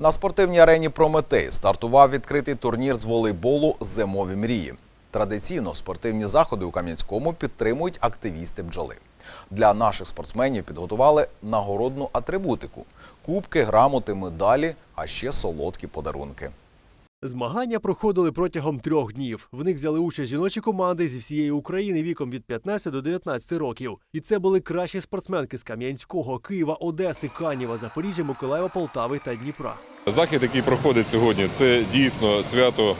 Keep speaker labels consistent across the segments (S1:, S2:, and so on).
S1: На спортивній арені Прометей стартував відкритий турнір з волейболу Зимові мрії. Традиційно спортивні заходи у Кам'янському підтримують активісти бджоли. Для наших спортсменів підготували нагородну атрибутику: кубки, грамоти, медалі, а ще солодкі подарунки.
S2: Змагання проходили протягом трьох днів. В них взяли участь жіночі команди зі всієї України віком від 15 до 19 років. І це були кращі спортсменки з Кам'янського, Києва, Одеси, Канєва, Запоріжжя, Миколаєва, Полтави та Дніпра.
S3: Захід, який проходить сьогодні, це дійсно свято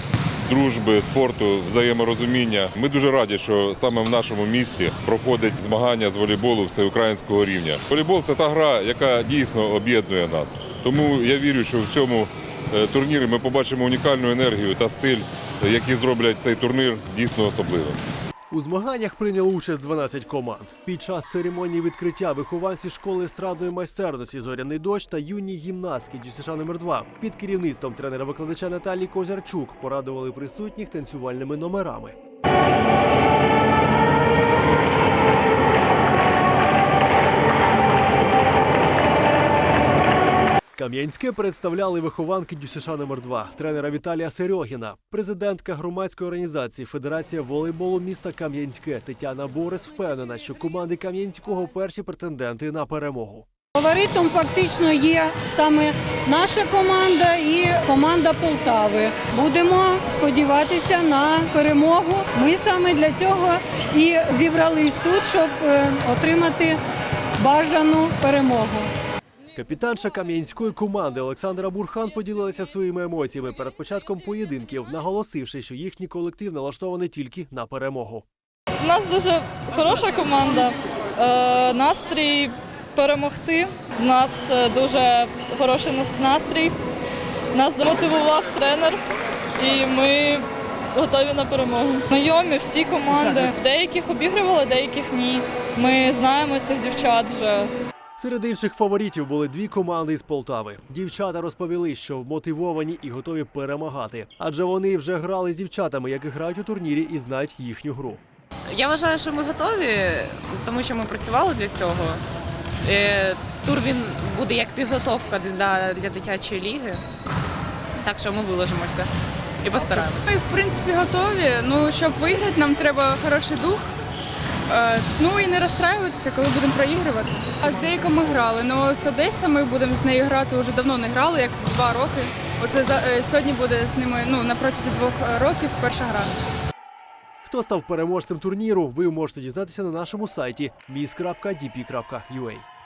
S3: дружби, спорту, взаєморозуміння. Ми дуже раді, що саме в нашому місті проходить змагання з волейболу всеукраїнського рівня. Волейбол це та гра, яка дійсно об'єднує нас. Тому я вірю, що в цьому е, турнірі ми побачимо унікальну енергію та стиль, які зроблять цей турнір дійсно особливим.
S2: У змаганнях прийняло участь 12 команд. Під час церемонії відкриття вихованці школи естрадної майстерності Зоряний дощ та юні гімнастки ДЮСШ номер 2 під керівництвом тренера-викладача Наталії Козярчук порадували присутніх танцювальними номерами. Кам'янське представляли вихованки ДЮСШ номер 2 тренера Віталія Серьогіна, президентка громадської організації Федерація волейболу міста Кам'янське Тетяна Борис впевнена, що команди Кам'янського перші претенденти на перемогу.
S4: Фаворитом фактично є саме наша команда і команда Полтави. Будемо сподіватися на перемогу. Ми саме для цього і зібрались тут, щоб е, отримати бажану перемогу.
S2: Капітанша кам'янської команди Олександра Бурхан поділилася своїми емоціями перед початком поєдинків, наголосивши, що їхній колектив налаштований тільки на перемогу.
S5: У нас дуже хороша команда, е, настрій перемогти. У нас е, дуже хороший нас- настрій. Нас замотивував тренер, і ми готові на перемогу. Знайомі всі команди. Деяких обігрували, деяких ні. Ми знаємо цих дівчат вже.
S2: Серед інших фаворитів були дві команди із Полтави. Дівчата розповіли, що мотивовані і готові перемагати, адже вони вже грали з дівчатами, які грають у турнірі і знають їхню гру.
S6: Я вважаю, що ми готові, тому що ми працювали для цього. Е, Тур він буде як підготовка для, для дитячої ліги. Так що ми виложимося і постараємося.
S7: Ми, в принципі, готові. Ну, щоб виграти, нам треба хороший дух. Е, Ну і не розстраюватися, коли будемо проігрувати. А з деякими грали. Ну з Одеса ми будемо з нею грати вже давно не грали, як два роки. Оце за е, сьогодні буде з ними ну на протязі двох е, років перша гра.
S2: Хто став переможцем турніру, ви можете дізнатися на нашому сайті miss.dp.ua.